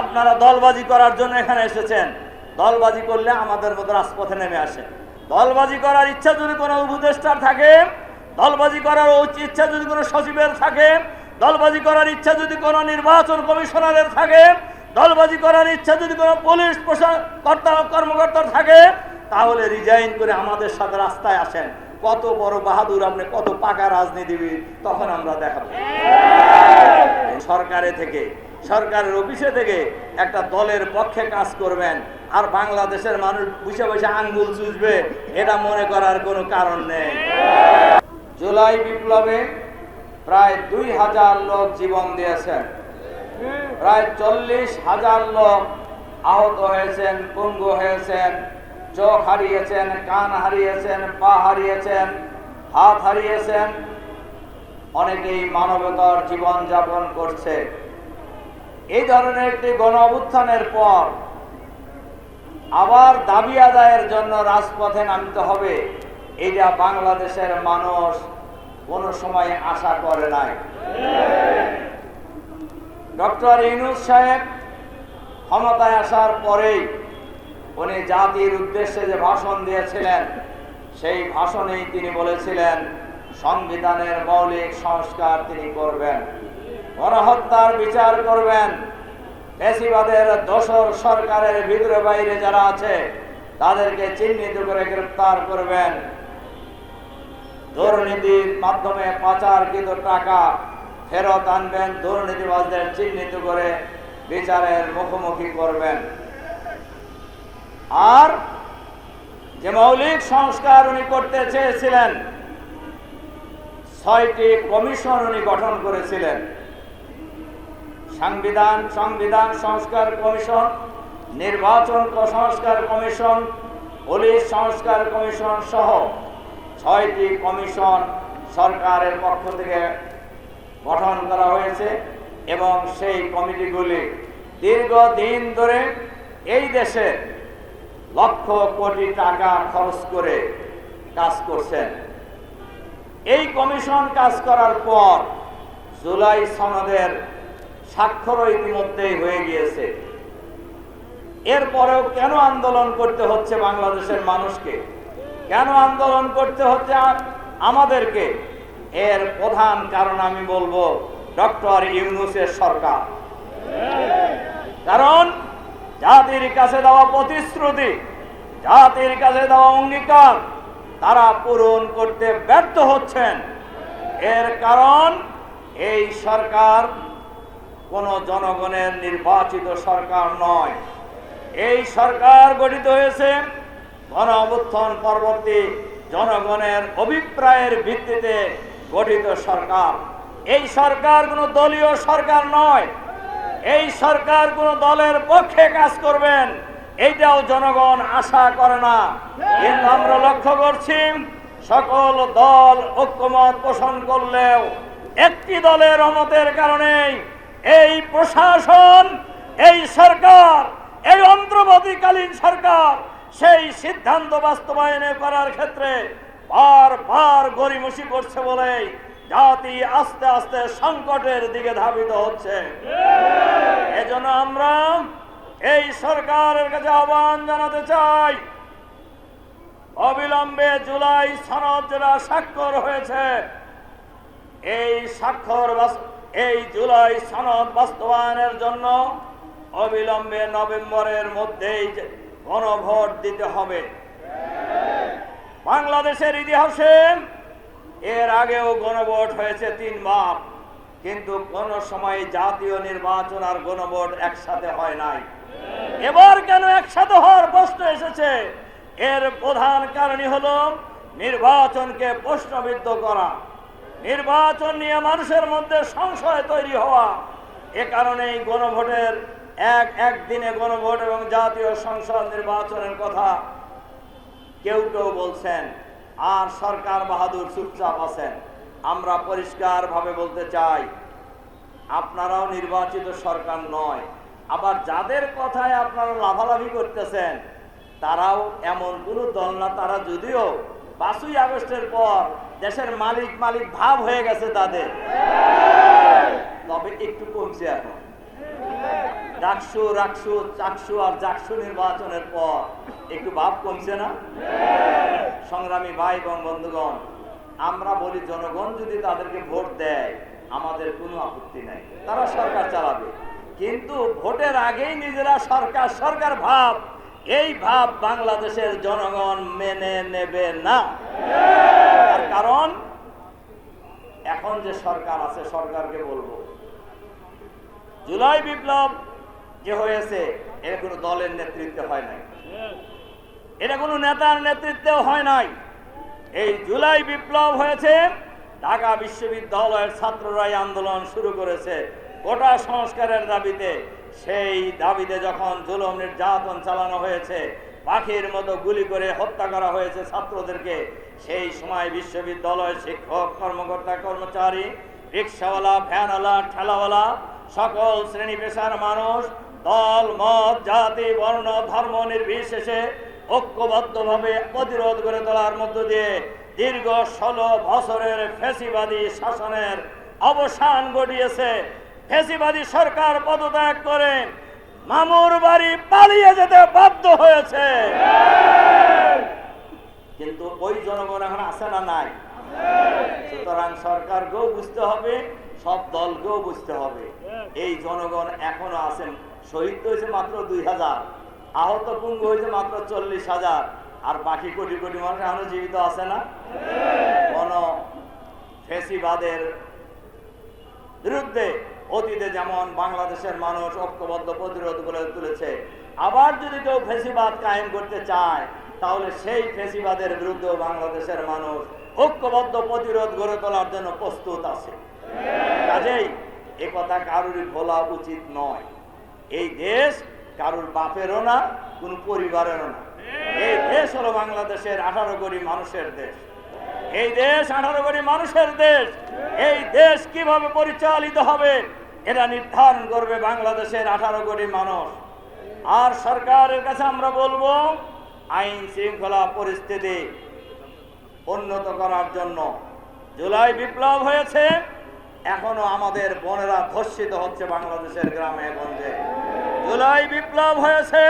আপনারা দলবাজি করার জন্য এখানে এসেছেন। দলবাজি করলে আমাদের মতো রাজপথে নেমে আসে। দলবাজি করার ইচ্ছা যদি কোনো উপদেষ্টার থাকে, দলবাজি করার ইচ্ছা যদি কোনো সচিবের থাকে, দলবাজি করার ইচ্ছা যদি কোনো নির্বাচন কমিশনারের থাকে, দলবাজি করার ইচ্ছা যদি কোনো পুলিশ কর্তা কর্মকর্তার থাকে, তাহলে রিজাইন করে আমাদের সাথে রাস্তায় আসেন। কত বড় বাহাদুর আপনি, কত পাকা রাজনীতিবিদ, তখন আমরা দেখাবো। সরকারে থেকে সরকারের অফিসে থেকে একটা দলের পক্ষে কাজ করবেন আর বাংলাদেশের মানুষ বসে বসে আঙ্গুল চুষবে, এটা মনে করার কোনো কারণ নেই। জুলাই বিপ্লবে প্রায় দুই হাজার লোক জীবন দিয়েছেন। প্রায় চল্লিশ হাজার লোক আহত হয়েছেন, পঙ্গু হয়েছেন, চোখ হারিয়েছেন, কান হারিয়েছেন, পা হারিয়েছেন, হাত হারিয়েছেন। অনেকেই মানবতার জীবন যাপন করছে। এই ধরনের একটি গণ অভ্যুত্থানের পর আবার দাবি আদায়ের জন্য রাজপথে নামতে হবে, এটা বাংলাদেশের মানুষ কোনো সময় আশা করে নাই। ডক্টর ইনুস সাহেব ক্ষমতায় আসার পরেই উনি জাতির উদ্দেশ্যে যে ভাষণ দিয়েছিলেন, সেই ভাষণেই তিনি বলেছিলেন, সংবিধানের মৌলিক সংস্কার তিনি করবেন। গণহত্যার বিচার করবেন। ফেসিবাদের দোসর সরকারের ভিতরে বাইরে যারা আছে, তাদেরকে চিহ্নিত করে গ্রেপ্তার করবেন। দুর্নীতির মাধ্যমে পাচারকৃত টাকা ফেরত আনবেন, দুর্নীতিবাজদের চিহ্নিত করে বিচারের মুখোমুখি করবেন। আর যে মৌলিক সংস্কার উনি করতে চেয়েছিলেন, ছয়টি কমিশন উনি গঠন করেছিলেন। সংবিধান সংবিধান সংস্কার কমিশন, নির্বাচন সংস্কার কমিশন, পুলিশ সংস্কার কমিশন সহ ছয়টি কমিশন সরকারের পক্ষ থেকে গঠন করা হয়েছে এবং সেই কমিটিগুলি দীর্ঘদিন ধরে এই দেশে লক্ষ কোটি টাকা খরচ করে কাজ করছেন। এই কমিশন কাজ করার পর জুলাই সনদের স্বাক্ষরও ইতিমধ্যেই হয়ে গিয়েছে। এরপরেও কেন আন্দোলন করতে হচ্ছে বাংলাদেশের মানুষকে? কেন আন্দোলন করতে হচ্ছে আমাদেরকে? এর প্রধান কারণ আমি বলব ডক্টর ইউনুসের সরকার। কারণ জাতির কাছে দেওয়া প্রতিশ্রুতি, জাতির কাছে দেওয়া অঙ্গীকার, তারা পূরণ করতে ব্যর্থ হচ্ছেন। এর কারণ এই সরকার কোন জনগণের নির্বাচিত সরকার নয়। এই সরকার গঠিত হয়েছে গণ অভ্যুত্থান পরবর্তী জনগণের অভিপ্রায়ের ভিত্তিতে গঠিত সরকার। এই সরকার কোনো দলীয় সরকার নয়। এই সরকার কোন দলের পক্ষে কাজ করবেন, এইটাও জনগণ আশা করে না। কিন্তু আমরা লক্ষ্য করছি, সকল দল ঐক্যমত পোষণ করলেও একটি দলের অমতের কারণে এই প্রশাসন, এই সরকার, এই অন্তর্বর্তীকালীন সরকার, সেই সিদ্ধান্ত বাস্তবায়নে করার ক্ষেত্রে বারবার গরিমসি করছে বলে জাতি আস্তে আস্তে সংকটের দিকে ধাবিত হচ্ছে। এজন্য আমরা এই সরকারের কাছে আহ্বান জানাতে চাই, অবিলম্বে জুলাই সনদ যেটা স্বাক্ষর হয়েছে, এই স্বাক্ষর এই জুলাই সনদ বাস্তবায়নের জন্য অবিলম্বে নভেম্বরের মধ্যেই গণভোট দিতে হবে। বাংলাদেশের ইতিহাসে এর আগেও গণভোট হয়েছে তিনবার, কিন্তু কোন সময় জাতীয় নির্বাচন আর গণভোট একসাথে হয় নাই। এবার কেন একসাথে হওয়ার প্রশ্ন এসেছে? এর প্রধান কারণই হলো নির্বাচনকে প্রশ্নবিদ্ধ করা। নির্বাচন নিয়ে মানুষের মধ্যে সংশয় তৈরি হওয়া। এ কারণেই গণভোটের এক একদিনে গণভোট এবং জাতীয় সংসদ নির্বাচনের কথা কেউ কেউ বলছেন, আর সরকার বাহাদুর চুপচাপ আছেন। আমরা পরিষ্কারভাবে বলতে চাই, আপনারাও নির্বাচিত সরকার নয়, আবার যাদের কথায় আপনারা লাভালাভি করতেছেন, তারাও এমন কোনো দল না, তারা যদিও পাঁচই আগস্টের পর দেশের মালিক মালিক ভাব হয়ে গেছে তাদের। তবে একটু কমছে এখন। ডাকসু রাকসু চাকসু আর জাকসু নির্বাচনের পর। একটু ভাব কমছে না? সংগ্রামী ভাই এবং বন্ধুগণ, আমরা বলি জনগণ যদি তাদেরকে ভোট দেয়, আমাদের কোনো আপত্তি নাই। তারা সরকার চালাবে। কিন্তু ভোটের আগেই নিজেরা সরকার সরকার ভাব। এই ভাব বাংলাদেশের জনগণ মেনে নেবে না। তার কারণ, এখন যে সরকার আছে, সরকারকে বলব, জুলাই বিপ্লব যে হয়েছে এটা কোনো দলের নেতৃত্বে হয় নাই। এটা কোনো নেতার নেতৃত্বেও হয় নাই। এই জুলাই বিপ্লব হয়েছে, ঢাকা বিশ্ববিদ্যালয়ের ছাত্ররাই আন্দোলন শুরু করেছে। কোটা সংস্কারের দাবিতে, সেই দাবিতে যখন জুলুম নির্যাতন চালানো হয়েছে, পাখির মতো গুলি করে হত্যা করা হয়েছে ছাত্রদেরকে, সেই সময় বিশ্ববিদ্যালয়ের শিক্ষক, কর্মকর্তা, কর্মচারী, রিক্সাওয়ালা, ভ্যানওয়ালা, ঠেলাওয়ালা, সকল শ্রেণি পেশার মানুষ, দল, মত, জাতি, বর্ণ, ধর্ম নির্বিশেষে ঐক্যবদ্ধভাবে প্রতিরোধ করে তোলার মধ্য দিয়ে দীর্ঘ ষোলো বছরের ফেসিবাদী শাসনের অবসান ঘটিয়েছে। ফেসিবাদী সরকার পদত্যাগ করে মামুর বাড়ি পালিয়ে যেতে বাধ্য হয়েছে। কিন্তু ওই জনগণ এখন আছে না নাই? সুতরাং সরকারকেও বুঝতে হবে, সব দলকেও বুঝতে হবে। এই জনগণ এখনও আছেন। শহীদ হয়েছে মাত্র দুই হাজার, আহত পুঙ্গ হয়েছে মাত্র চল্লিশ হাজার, আর বাকি কোটি কোটি মানুষ এখনও জীবিত আছে না? কোন ফেসিবাদের বিরুদ্ধে অতীতে যেমন বাংলাদেশের মানুষ ঐক্যবদ্ধ প্রতিরোধ গড়ে তুলেছে, আবার যদি কেউ ফেসিবাদ কায়েম করতে চায়, তাহলে সেই ফেসিবাদের বিরুদ্ধেও বাংলাদেশের মানুষ ঐক্যবদ্ধ প্রতিরোধ গড়ে তোলার জন্য প্রস্তুত আছে। কাজেই এ কথা কারোরই বলা উচিত নয়। এই দেশ কারোর বাপেরও না, কোন পরিবারেরও না। এই দেশ হলো বাংলাদেশের আঠারো কোটি মানুষের দেশ। এই দেশ আঠারো কোটি মানুষের দেশ। এই দেশ কীভাবে পরিচালিত হবে? এটা নির্ধারণ করবে বাংলাদেশের আঠারো কোটি মানুষ। আর সরকারের কাছে আমরা বলব, আইন শৃঙ্খলা পরিস্থিতি উন্নত করার জন্য। জুলাই বিপ্লব হয়েছে, এখনও আমাদের বোনেরা ধর্ষিত হচ্ছে বাংলাদেশের গ্রামে, গঞ্জে। জুলাই বিপ্লব হয়েছে,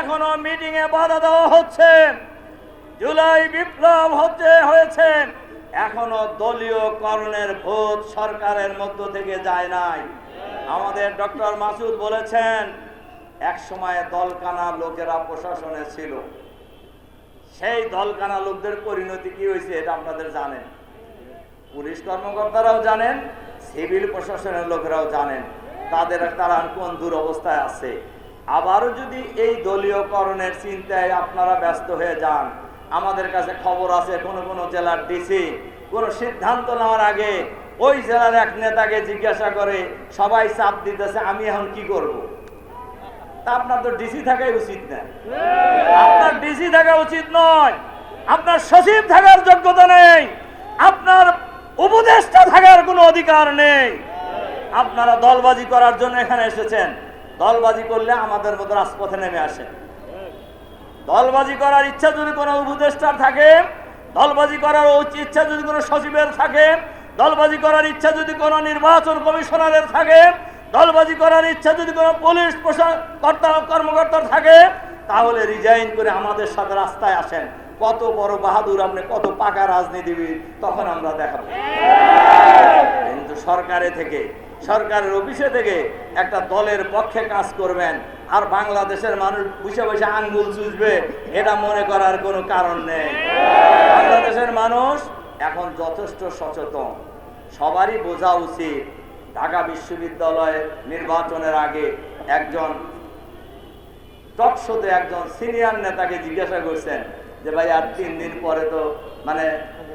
এখনও মিটিং এ বাধা দেওয়া হচ্ছে। জুলাই বিপ্লব হচ্ছে হয়েছে এখনও দলীয় করণের ভোট সরকারের মধ্য থেকে যায় নাই। আমাদের ডক্টর মাসুদ বলেছেন, এক সময় দলকানা লোকেরা প্রশাসনে ছিল। সেই দলকানা লোকদের পরিণতি কি হয়েছে, এটা আপনাদের জানেন। পুলিশ কর্মকর্তারাও জানেন, সিভিল প্রশাসনের লোকেরাও জানেন। তাদের তারা কোন দুরবস্থায় আছে। আবারও যদি এই দলীয়করণের চিন্তায় আপনারা ব্যস্ত হয়ে যান আমাদের কাছে খবর আছে কোনো কোনো জেলার ডিসি। কোনো সিদ্ধান্ত নেওয়ার আগে ওই জেলার এক নেতাকে জিজ্ঞাসা করে, সবাই চাপ দিতেছে, আমি এখন কি করব। তা আপনার তো ডিসি থাকাই উচিত আপনার ডিসি থাকা উচিত নয়। আপনার সচিব থাকার যোগ্যতা নেই। আপনার উপদেষ্টা থাকার কোনো অধিকার নেই। আপনারা দলবাজি করার জন্য এখানে এসেছেন। দলবাজি করলে আমাদের মতো রাজপথে নেমে আসে দলবাজি করার ইচ্ছা যদি কোনো উপদেষ্টার থাকে, দলবাজি করার ইচ্ছা যদি কোনো সচিবের থাকে, দলবাজি করার ইচ্ছা যদি কোনো নির্বাচন কমিশনারের থাকে, দলবাজি করার ইচ্ছা যদি কোনো পুলিশ কর্তা কর্মকর্তার থাকে, তাহলে রিজাইন করে আমাদের সাথে রাস্তায় আসেন। কত বড় বাহাদুর আপনি, কত পাকা রাজনীতিবিদ, তখন আমরা দেখাবো। কিন্তু সরকারে থেকে, সরকারের অফিসে থেকে একটা দলের পক্ষে কাজ করবেন আর বাংলাদেশের মানুষ বসে বসে আঙ্গুল চুষবে, এটা মনে করার কোনো কারণ নেই। বাংলাদেশের মানুষ এখন যথেষ্ট সচেতন। সবারই বোঝা উচিত, ঢাকা বিশ্ববিদ্যালয়ের নির্বাচনের আগে একজন টকশোতে একজন সিনিয়র নেতাকে জিজ্ঞাসা করছেন যে, ভাই, আর তিন দিন পরে তো মানে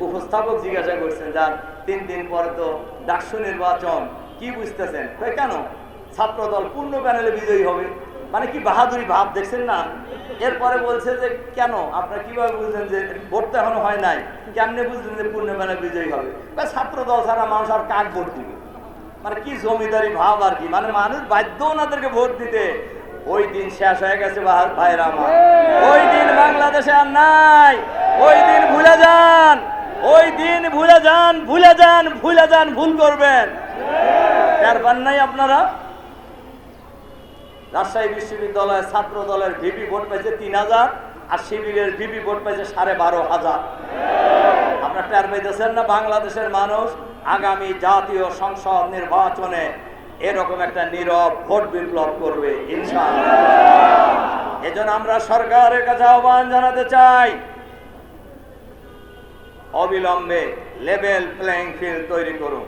উপস্থাপক জিজ্ঞাসা করছেন, যার তিন দিন পরে তো ডাকসু নির্বাচন, কি বুঝতেছেন? কই কেন? ছাত্রদল পূর্ণ প্যানেলে বিজয়ী হবে। মানে কি বাহাদুরি ভাব, দেখছেন না? এরপরে বলছে যে, কেন? আপনারা কীভাবে বুঝলেন যে ভোট তো এখনও হয় নাই? কেমনে বুঝলেন যে পূর্ণ প্যানেল বিজয়ী হবে? কয় ছাত্রদল ছাড়া মানুষ আর কাক ভোট দিবে? মানে কি জমিদারি ভাব আর কি? মানে মানুষ বাধ্য ওনাদেরকে ভোট দিতে। ওই দিন শেষ হয়ে গেছে ভাই- ভাইরা আমার ওই দিন বাংলাদেশে আর নাই। ওই দিন ভুলে যান। ওই দিন ভুলে যান ভুলে যান ভুলে যান, ভুল করবেন। নাই আপনারা? রাজশাহী বিশ্ববিদ্যালয়ের ছাত্র দলের ভিপি ভোট পেয়েছে তিন হাজার, আর শিবিরের ভিপি ভোট পেয়েছে সাড়ে বারো হাজার। আপনার টের পাইতেছেন না, বাংলাদেশের মানুষ আগামী জাতীয় সংসদ নির্বাচনে এরকম একটা নীরব ভোট বিপ্লব করবে, ইনশাআল্লাহ। এজন্য আমরা সরকারের কাছে আহ্বান জানাতে চাই, অবিলম্বে লেভেল প্লেইং ফিল্ড তৈরি করুন।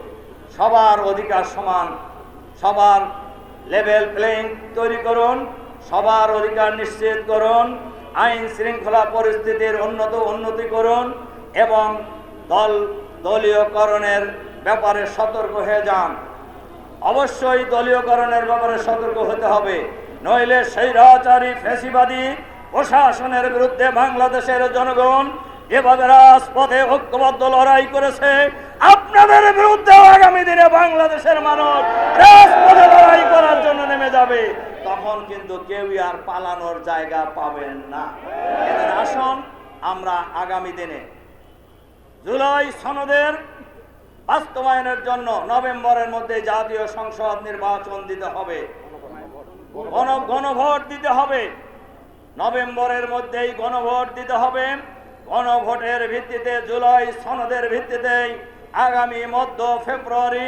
সবার অধিকার সমান, সবার লেভেল প্লেইং তৈরি করুন, সবার অধিকার নিশ্চিত করুন, আইন শৃঙ্খলা পরিস্থিতির উন্নত উন্নতি করুন এবং দল দলীয়করণের ব্যাপারে সতর্ক হয়ে যান। অবশ্যই দলীয়করণের ব্যাপারে সতর্ক হতে হবে, নইলে সেই স্বৈরাচারী ফেসিবাদী প্রশাসনের বিরুদ্ধে বাংলাদেশের জনগণ এভাবে রাজপথে ঐক্যবদ্ধ লড়াই করেছে আপনাদের বিরুদ্ধে আগামী দিনে বাংলাদেশের মানুষ রাজপথে লড়াই করার জন্য নেমে যাবে। তখন কিন্তু কেউই আর পালানোর জায়গা পাবেন না। এদের আসন আমরা আগামী দিনে জুলাই সনদের বাস্তবায়নের জন্য নভেম্বরের মধ্যে জাতীয় সংসদ নির্বাচন দিতে হবে। গণ গণভোট দিতে হবে। নভেম্বরের মধ্যেই গণভোট দিতে হবে। গণভোটের ভিত্তিতে, জুলাই সনদের ভিত্তিতে আগামী মধ্য ফেব্রুয়ারি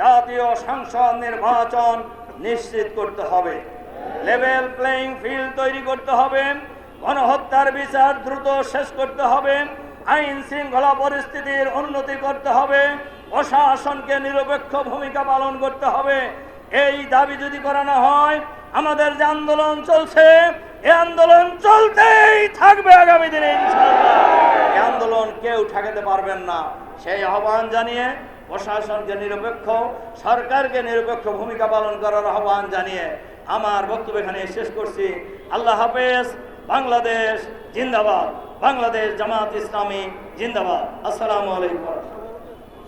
জাতীয় সংসদ নির্বাচন নিশ্চিত করতে হবে। লেভেল প্লেইং ফিল্ড তৈরি করতে হবে। গণহত্যার বিচার দ্রুত শেষ করতে হবে। আইন শৃঙ্খলা পরিস্থিতির উন্নতি করতে হবে। প্রশাসনকে নিরপেক্ষ ভূমিকা পালন করতে হবে। এই দাবি যদি করানো হয়, আমাদের যে আন্দোলন চলছে এই আন্দোলন চলতেই থাকবে আগামী দিনে এই আন্দোলন কেউ ঠেকাতে পারবেন না। সেই আহ্বান জানিয়ে প্রশাসনকে নিরপেক্ষ, সরকারকে নিরপেক্ষ ভূমিকা পালন করার আহ্বান জানিয়ে আমার বক্তব্য এখানে শেষ করছি। আল্লাহ হাফেজ, বাংলাদেশ জিন্দাবাদ। বাংলাদেশ জামাত ইসলামী জিন্দাবাদ। আসসালামু আলাইকুম।